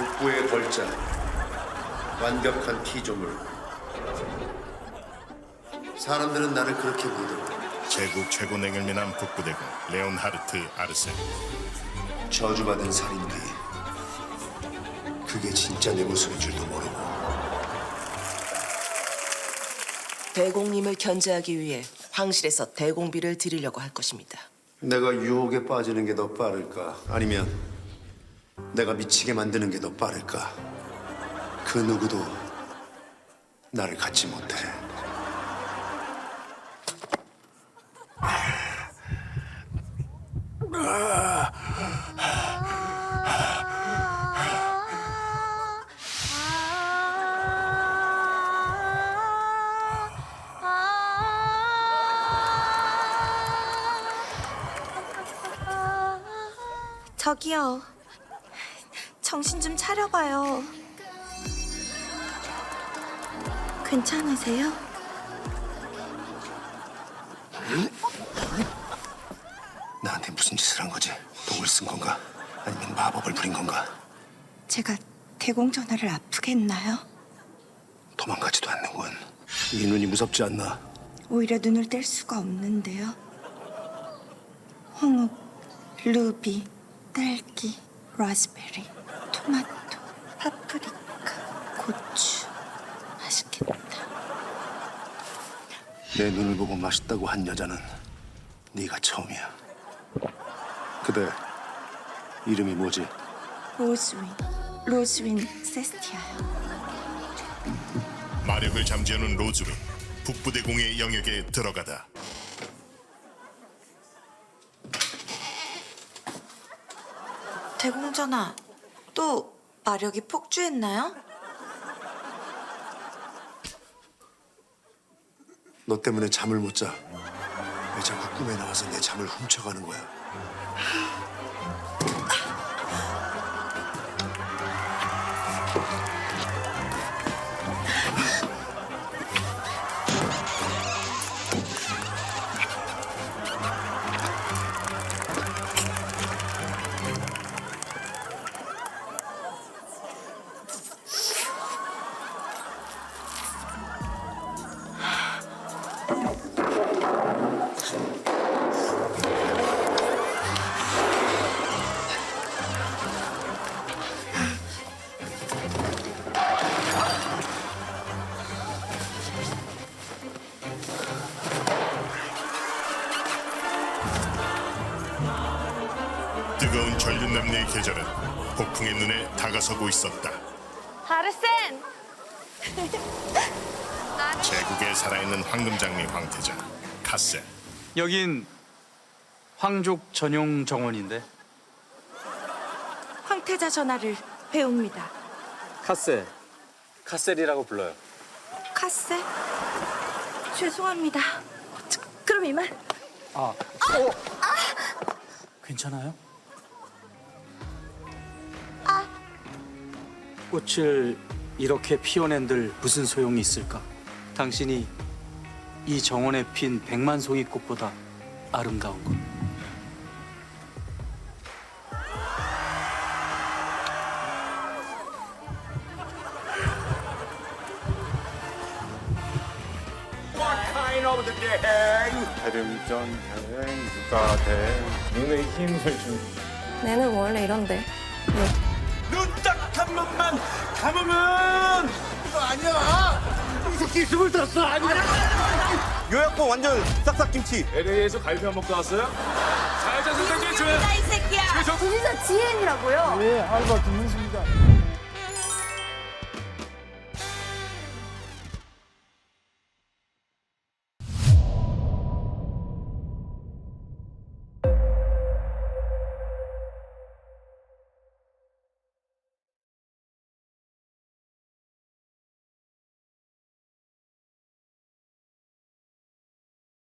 북부의 걸자 완벽한 피조물. 사람들은 나를 그렇게 부르더라고 제국 최고 냉혈미남 북부대공 레온하르트 아르센. 저주받은 살인귀 그게 진짜 내 모습인 줄도 모르고. 대공님을 견제하기 위해 황실에서 대공비를 드리려고 할 것입니다. 내가 유혹에 빠지는 게 더 빠를까? 아니면 내가 미치게 만드는 게 더 빠를까 그 누구도 나를 갖지 못해 저기요. 정신 좀 차려봐요. 괜찮으세요? 나한테 무슨 짓을 한 거지? 독을 쓴 건가? 아니면 마법을 부린 건가? 제가 대공전화를 아프게 했나요? 도망가지도 않는군 이 눈이 무섭지 않나? 오히려 눈을 뗄 수가 없는데요. 홍옥, 루비, 딸기, 라즈베리, 토마토, 파프리카, 고추. 맛있겠다. 내 눈을 보고 맛있다고 한 여자는 네가 처음이야. 그대 이름이 뭐지? 로즈윈, 로즈윈 세스티아요. 마력을 잠재우는 로즈는 북부대공의 영역에 들어가다 대공전화 또 마력이 폭주했나요? 너 때문에 잠을 못 자. 왜 자꾸 꿈에 나와서 내 잠을 훔쳐가는 거야? 뜨거운 전륜남녀의 계절은 폭풍의 눈에 다가서고 있었다 아르센! 제국에 살아있는 황금장미 황태자 카세 여긴 황족 전용 정원인데 황태자 전화를 배웁니다. 카셀 카셀이라고 불러요. 카세? 죄송합니다. 저, 그럼 이만. 아, 어. 괜찮아요? 꽃을 이렇게 피워낸들 무슨 소용이 있을까? 당신이 이 정원에 핀 백만 송이 꽃보다 아름다운 것. 대림전 대행 누가 대 눈에 힘을 준 내는 원래 이런데. 요약본 완전 싹싹 김치. LA에서 갈비 한 먹고 왔어요? 살자 선생님. 저이 새끼야! 저 둘이서 지혜이라고요? 예 알바 김민수입니다